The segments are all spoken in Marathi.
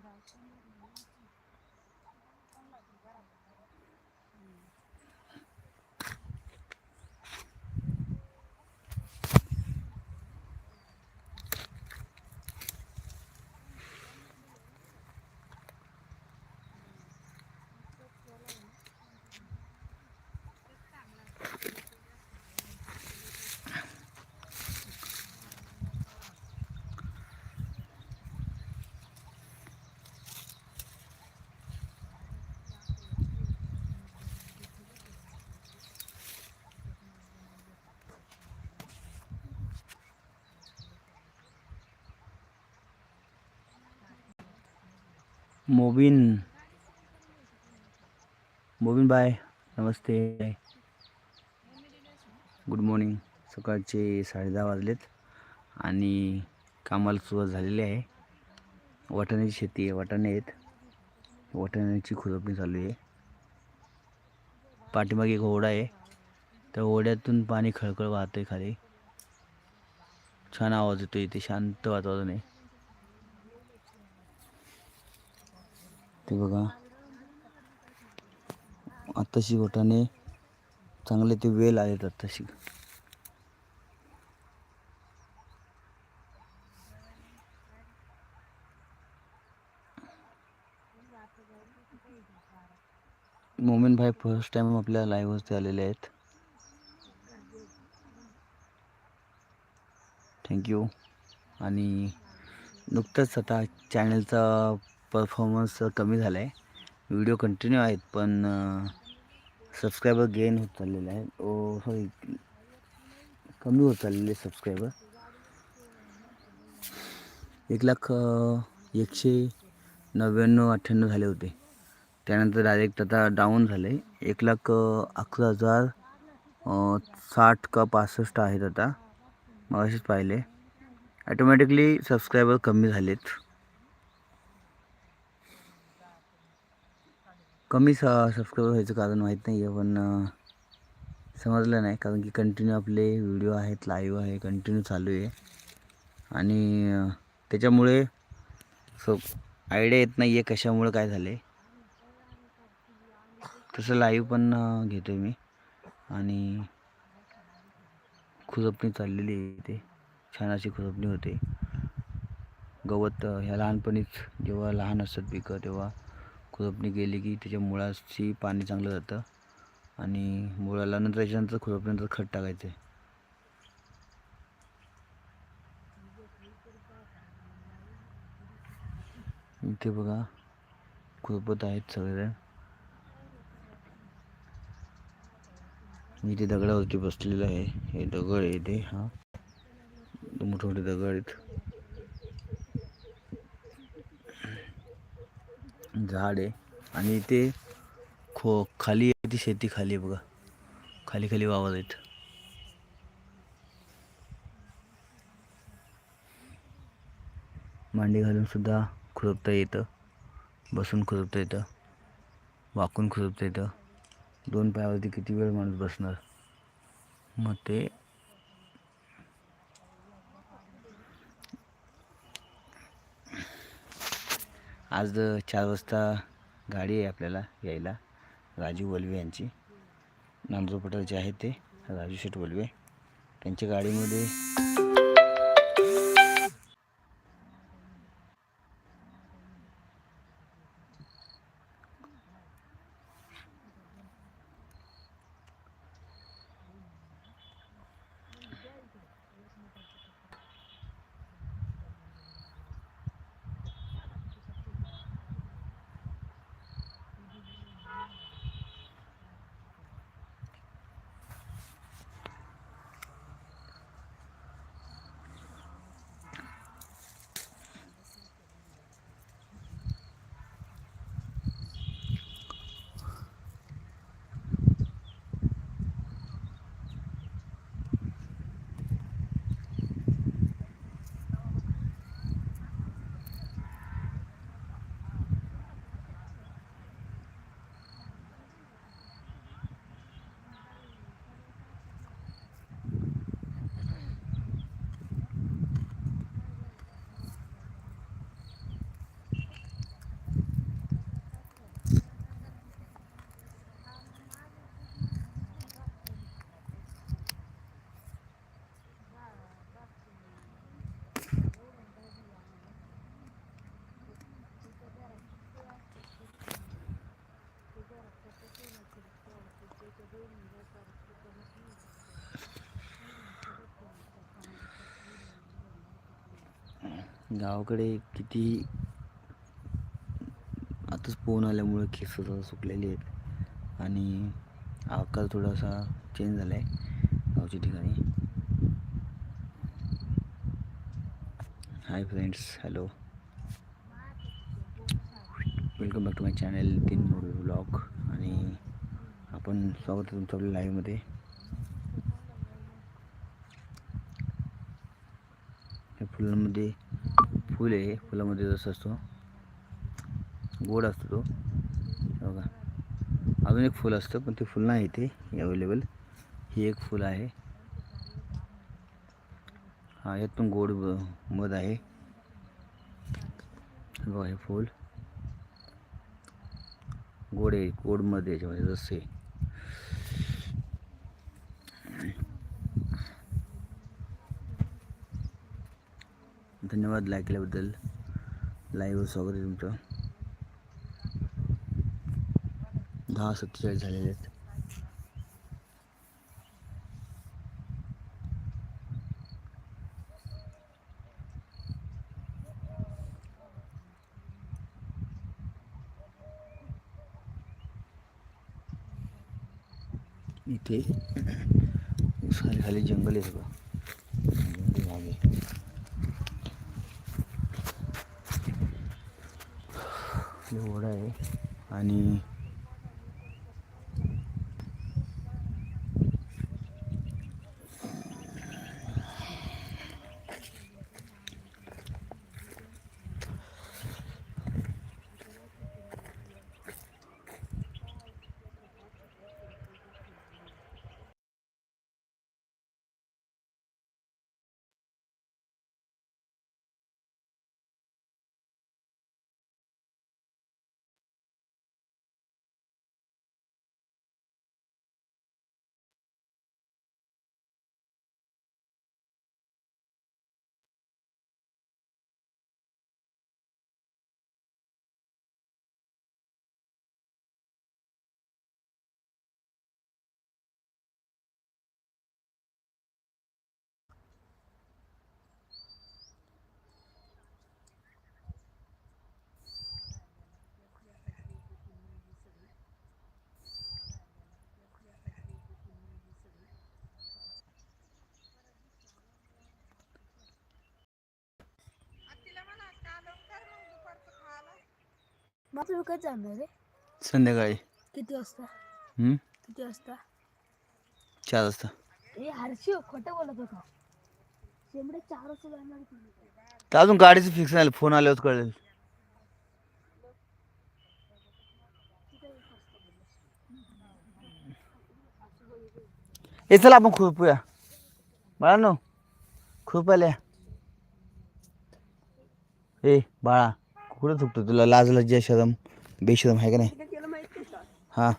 Welcome, welcome. Mobin. Mobin bye. नमस्ते. Good morning. सकाळचे साडेदहा वाजलेत आणि कामाला सुरुवात झालेली आहे. वाटाण्याची शेती आहे. वाटाणे आहेत. वाटाण्याची खुरपणी चालू आहे. पाठीमागे एक ओढा आहे. त्या ओढ्यातून पाणी खळखळ वाहतं आहे खाली. छान आवाज येतो इथे. शांत वातावरण आहे. ते बघा. आत्ताशी वाटाणे चांगले ते वेल आलेत आत्ताशी मोमेन भाई फर्स्ट टाइम आपल्या लाईव्हवरती आलेले आहेत. थँक्यू आणि नुकतंच आता चॅनलचा परफॉर्मन्स कमी झाला आहे व्हिडिओ कंटिन्यू आहेत पण सबस्क्रायबर गेन होत चाललेले आहेत ओ सॉरी कमी होत चाललेले सबस्क्रायबर एक लाख एकशे नव्याण्णव अठ्ठ्याण्णव झाले होते. त्यानंतर डायरेक्ट आता डाऊन झाले एक लाख अकरा हजार साठ का पासष्ट आहेत आता. मग असेच पाहिले. ॲटोमॅटिकली सबस्क्रायबर कमी झालेत. कमी स सबस्क्रायबर व्हायचं कारण माहीत नाही आहे पण समजलं नाही. कारण की कंटिन्यू आपले व्हिडिओ आहेत लाईव्ह आहे कंटिन्यू चालू आहे. आणि त्याच्यामुळे सो आयडिया येत नाही आहे कशामुळे काय झाले तसं लाईव्ह पण घेतो मी. आणि खुरपणी चाललेली आहे इथे. छान अशी खुरपणी होते. गवत ह्या लहानपणीच जेव्हा लहान असतात पिकं तेव्हा खुरपणी केली की त्याच्या मुळाशी पाणी चांगलं जातं आणि मुळाला नंतर त्याच्यानंतर खुरपणीनंतर खत टाकायचं आहे. इथे बघा खुरपत आहेत सगळेजण मी इथे दगडावरती बसलेलं आहे. हे दगड आहे इथे हा. मोठे मोठे दगड आहेत. झाड आहे. आणि इथे खो खाली ती शेती खाली आहे बघा. खाली खाली वावर आहेत. मांडी घालून सुद्धा खुरपता येतं. बसून खुरपता येतं. वाकून खुरपता येतं. दोन पायावरती किती वेळ माणूस बसणार? मग ते आज चार वाजता गाडी आहे आपल्याला यायला. राजू वलवे यांची. नांदूरपटाचे आहेत ते. राजू शेठ वलवे. त्यांच्या गाडीमध्ये गावाकडे किती आताच पोहून आल्यामुळे केस सुकलेली आहेत. आणि आकार थोडासा चेंज झाला आहे गावच्या ठिकाणी. Hi friends hello welcome back to my channel तीन मोड ब्लॉग आणि आपण स्वागत आहे तुमचं आपल्या लाईव्हमध्ये फुलांमध्ये फुल आहे फुलामध्ये जसं असतो. गोड असतो तो. बघा. अजून एक फुल असतं पण ते फुल नाही इथे अवेलेबल ही एक फुल आहे. हा यात पण गोड मध आहे. बघा हे फुल. गोड आहे गोड मध आहे याच्यामध्ये जसं. आहे धन्यवाद लाईक केल्याबद्दल. लाईव्हवर स्वागत आहे तुमचं. दहा सत्तेचाळीस झालेले आहेत. इथे खाली खाली जंगल आहे सगळं जंगल भाग आहे इथे ओढा आहे आणि तुम्ही कधी जाणार रे संध्याकाळी. किती वाजता? हम्म? किती वाजता? चार वाजता. ए हर्षी खोटं बोलत होता. शेंबडे चार वाजता जाणार. तर अजून गाडीचं फिक्स नाही फोन आल्यावर कळेल. ए चला आपण खुरपूया. बाळा नो खुरपायला या. ए बाळा. कुठं चुकतो तुला लाज लज्जा शरम बेशरम आहे का नाही? हा.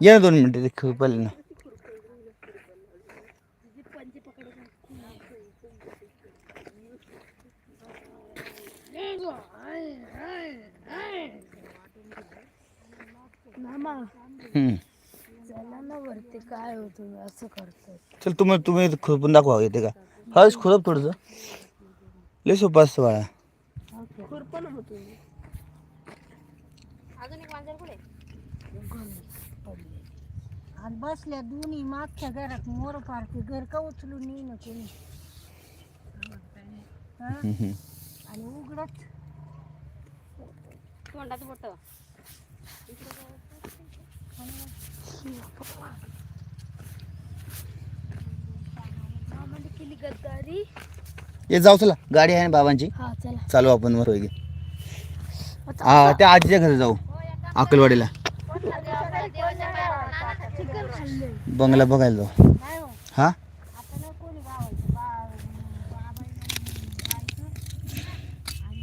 ये ना दोन मिनटं ते खुरपायला ना. वरती काय होतो असं करतोय. चल तुम्ही तुम्ही खुरपून दाखवा येते का? हळूच खुरप थोडंसं. लय सोपं असतं बाळा. खुरपण होतो. आणि बसल्या दोन्ही मागच्या घरात मोर पारते घर का उचलून येईन कोणी. हा? हम्म, हम्म. आणि उघडत. तोंडात बोट. मामाने केली गद्दारी. ये जाऊ चला. गाडी आहे ना बाबांची? हा चला. चालू आपण वर वगैरे. हा त्या आजीच्या घरी जाऊ. अकलवाडीला बंगला बघायला जाऊ. हो? हा. आता नाही कोणी गावायचं बा बाबाईनं जायचं आणि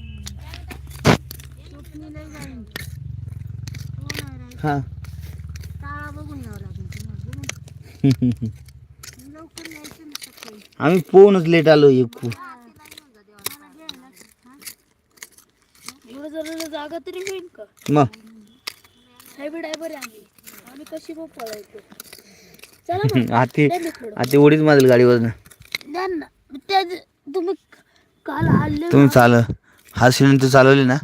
स्वप्नी नाही जाईल हो नाही राहील हा ताळा बघून यावं लागेल तुम्हाला बघून लवकर यायचं ना सकाळी आम्ही पोहूनच लेट आलो एक पो- एवढं जागा तरी होईल का? मग? हायब्रिड आहे बरे आम्ही. आम्ही कशी बघ पळायचो? चला मग. आते द्या मी थोडं आते उडीच मारेल गाडीवर द्या ना. त्या तुम्ही काल आले तुम्ही चाल हा सिलेंडर तू चालवली ना?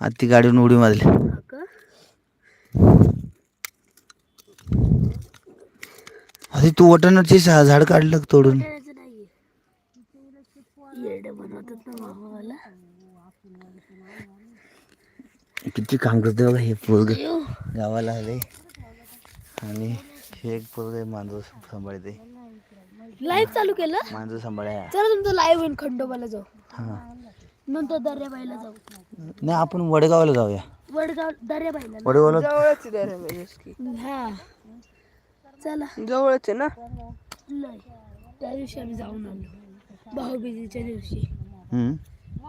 आता गाडीवरून उडी मारली. का? अरे तू वटाणाची झा- झाड काढलं का तोडून? करायचं नाहीये. येडे बनवतात ना मामा मला किती काम करते बघा हे पोरग. गावाला आले. आणि हे एक पोरग मांजर सांभाळते. लाईव्ह चालू केलं? मांजर सांभाळ्या. चला तुमचं लाईव्ह होईल खंडोबाला जाऊ. हा. नंतर दर्याबाईला जाऊ. नाही आपण वडगावला जाऊया. वडगाव दर्याबाईला वडगावला जवळच आहे दर्याबाई हा. चला. जवळच आहे ना? त्या दिवशी आम्ही जाऊन आलो. भाऊबीजेच्या दिवशी. हम्म.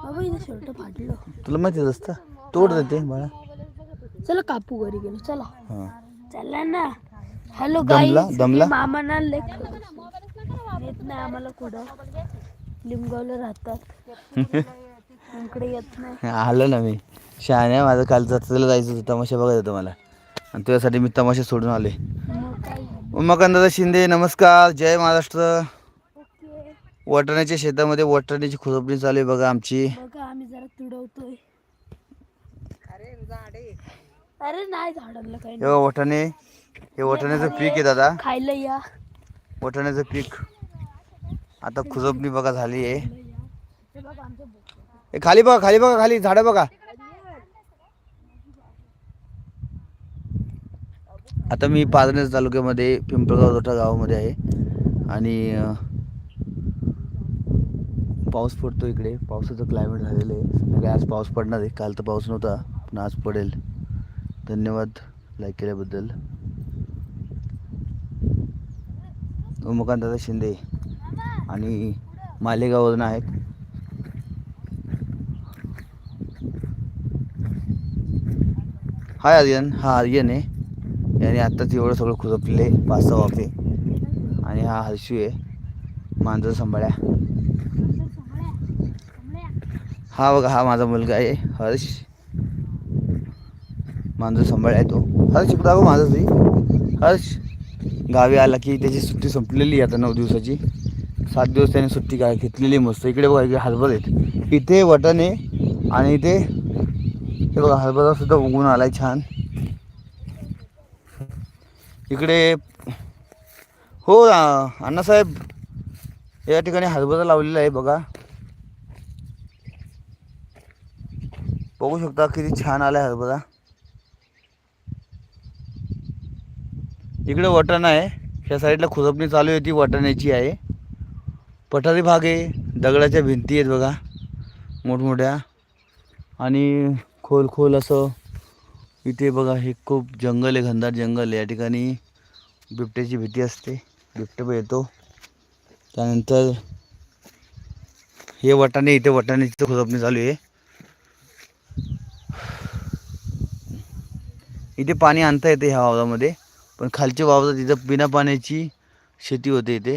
बाबा इथे शर्ट फाटलं तुला माहिती आहे रस्ता तोड देते बाळा. चला कापू घरी गेलो चला. हा. चला ना. हॅलो दमला? गाई दमला? मामा ना लेख येत नाही आम्हाला कुठं. लिंगावला राहतात. इकडे येत नाही. आलं ना मी. शहाण्या माझं काल जत्रेला जायचं होतं तमाशा बघायचं होतं मला. आणि तुझ्यासाठी मी तमाशा सोडून आले मग काय? उमाकांत शिंदे नमस्कार. जय महाराष्ट्र. वाटाण्याच्या शेतामध्ये वाटाण्याची खुरपणी चालू आहे बघा आमची. बघा आम्ही जरा तुडवतोय. अरे नाही झाडांना काही हे नाही बघा वाटाणे. हे वाटाण्याचं पीक आहे दादा. खायला या. वाटाण्याचं पीक. आता खुरपणी बघा झाली आहे. हे बघा आमचं बोकड. हे खाली बघा खाली बघा खाली झाडं बघा. आता मी पारनेर तालुक्यामध्ये पिंपळगाव रोटा गावामध्ये आहे. आणि अं, पाऊस पडतो इकडे. पावसाचं क्लायमेट झालेलं आहे. संध्याकाळी आज पाऊस पडणार आहे. काल तर पाऊस नव्हता पण आज पडेल. धन्यवाद लाईक केल्याबद्दल. उमकांत दादा शिंदे आणि मालेगाववरून आहेत हाय आर्यन. हा आर्यन आहे. याने आत्ताच एवढं सगळं खुरपले पाच सहा वाफे. आणि हा हर्षू आहे. मांजर सांभाळ्या. हा बघा हा माझा मुलगा आहे हर्ष. मांजर सांभाळ आहे तो. हर्ष इकडं दाखव माझं तुझी हर्ष गावी आला की त्याची सुट्टी संपलेली आहे आता नऊ दिवसाची. सात दिवस त्याने सुट्टी काय घेतलेली मस्त. इकडे बघा इकडे हरभर आहेत. इथे वटण आहे आणि इथे हे बघा हरभरा सुद्धा उगवून आलाय छान. इकडे हो अण्णासाहेब या ठिकाणी हरभरा लावलेला आहे बघा. बघू शकता किती छान आलाय बघा. इकडे वटाणा आहे. ह्या साईडला खुरपणी चालू आहे ती वाटाण्याची आहे. पठारी भाग आहे. दगडाच्या भिंती आहेत बघा मोठमोठ्या. आणि खोल खोल असं इथे बघा हे खूप जंगल आहे घनदार जंगल आहे. या ठिकाणी बिबट्याची भीती असते. बिबटे पण येतो. त्यानंतर हे वटाणे इथे वटाण्याची खुरपणी चालू आहे. इथे पाणी आणता येते ह्या वावरामध्ये पण खालच्या वावरात इथं बिना पाण्याची शेती होते इथे.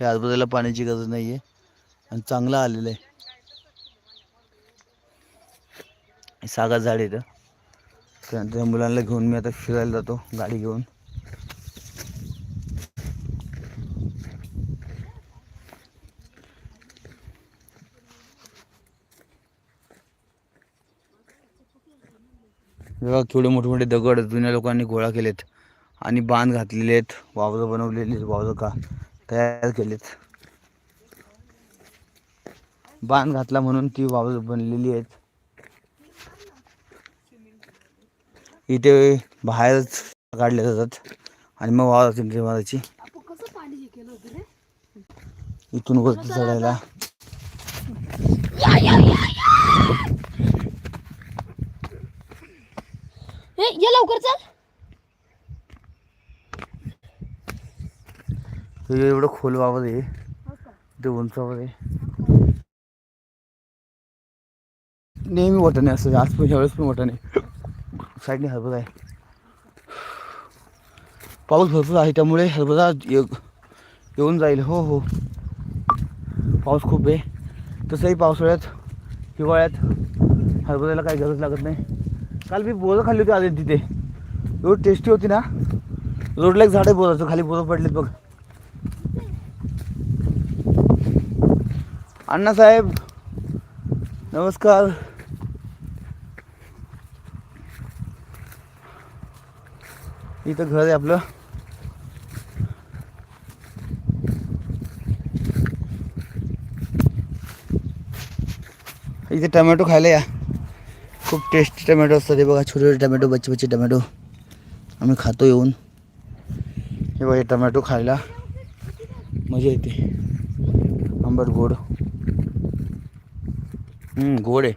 हे हरभऱ्याला पाण्याची गरज नाही आहे आणि चांगलं आलेलं आहे. सागा झाड इथं. त्यानंतर मुलांना घेऊन मी आता फिरायला जातो गाडी घेऊन. बघा केवढे मोठे मोठे दगड जुन्या लोकांनी गोळा केलेत. आणि बांध घातलेले आहेत वावरं बनवलेली आहेत वावरं का तयार केलेत. बांध घातला म्हणून ती वावरं बनलेली आहेत. इथे बाहेरच काढले जातात. आणि मग वावरात एंट्री मारायची आपण कसं पाणी हे केलं होतं रे? इथून वरती चढायला हे ये लवकर चल हे एवढं खोल वावर आहे. ते उंचावर आहे. नेहमी वाटाणे असं आज पण ह्यावेळेस पण वाटाणे. साईडने हरभरा आहे. पाऊस भरपूर आहे त्यामुळे हरभरा येऊन जाईल. हो हो. पाऊस खूप आहे. तसंही पावसाळ्यात हिवाळ्यात हरभऱ्याला काही गरज लागत नाही. काल मी बोरं खाल्ली होती आधी तिथे. एवढी टेस्टी होती ना. रोडला एक झाड आहे बोराचं खाली बोरं पडलेत बघ. अण्णासाहेब नमस्कार. इथं घर आहे आपलं. इथे टमॅटो खायला या. खूप टेस्टी टमॅटो असतात हे बघा छोटे छोटे टमॅटो बच्चे बच्चे टमॅटो. आम्ही खातो येऊन. हे बघा हे टमॅटो खायला. मजा येते. आंबट गोड. हम्म, गोड आहे.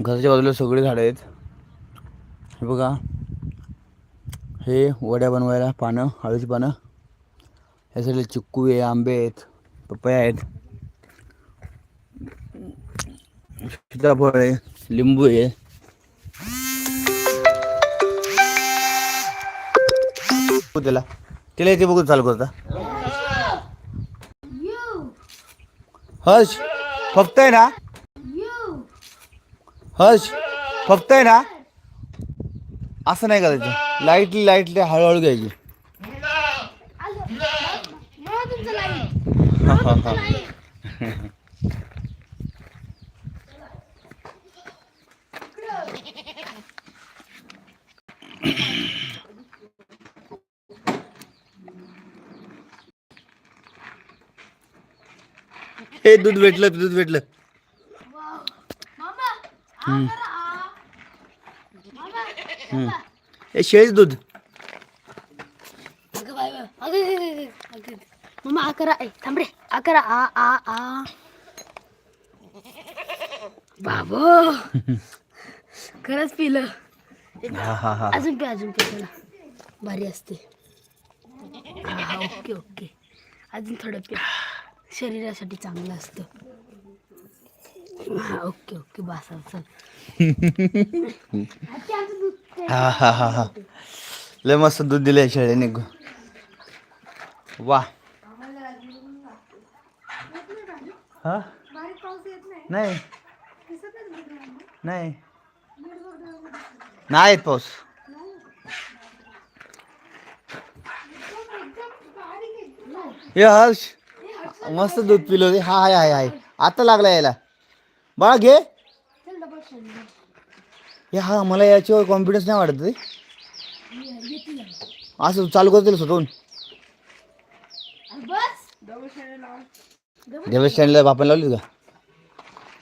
घराच्या बाजूला सगळी झाडं आहेत. हे बघा. हे वड्या बनवायला पानं हळूची पानं. हे सगळे चिक्कू आहे आंबे आहेत पपया आहेत. सीताफळ आहे लिंबू आहे. त्याला. त्याला इथे बघू चालू करता. हर्ष फक्त आहे ना? हर्ष फक्त आहे ना? असं नाही करायचं लाईटली लाईटली हळूहळू घ्यायची हा, हा, हा. हे दूध भेटलं दूध भेटलं हम्म. हे शेळीच दूध. मम्मा अकरा ऐ थांब रे. अकरा आ आ आ. बाबो. खरंच पिलं. अजून पे अजून पे चला भारी असते. हा, हा, ओके ओके. अजून थोडं पे. शरीरासाठी चांगलं असतं. हा ओके ओके बस चल हा हा हा हा. लय मस्त दूध दिलंय शेळीने वा. हा? नाही. नाही. नाही पाऊस. हे हर्ष. मस्त दूध पिलो. हा हाय हाय हाय आता लागला यायला बाळा घे. हे हा मला याच्यावर कॉन्फिडन्स नाही वाटत रे. असं चालू करतील स्वतःहून. देवस्थ स्टँडला बापाने लावली का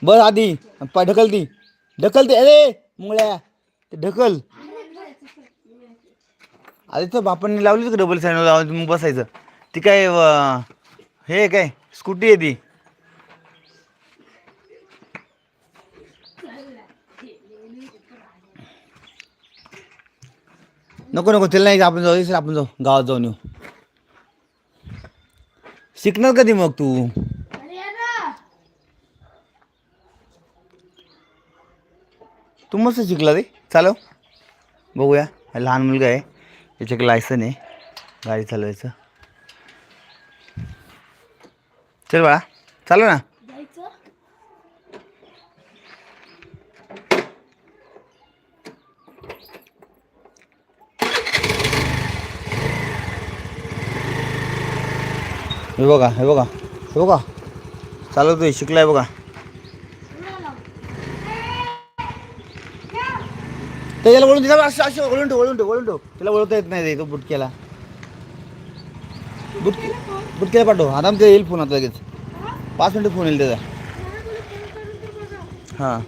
बस आधी पाय ढकल ती. ढकल ती. अरे मुळ्या. ते ढकल. आधी तर बापांनी लावलीच का डबल स्टँड लावून मग बसायचं. ती काय हे काय स्कूटी आहे ती. नको नको तिला नाही आपण जाऊ आपण जाऊ गावात जाऊन येऊ. शिकणार कधी मग तू? तू मस्त शिकला रे. चालव. बघूया. हा लहान मुलगा आहे. याच्याकडे लायसन आहे. गाडी चालवायचं. चल बाळा. चालव ना. हे बघा हे बघा हे बघा. चालवतोय शिकलाय बघा. त्याला वळून तिला असं असं वळून ठेव वळून ठेव वळून ठेव. त्याला वळवता येत नाही तो बुटक्याला. बुटके बुटक्याला पाठव. आराम ते येईल फोन आता लगेच. पाच मिनिटं फोन येईल त्याचा. हां.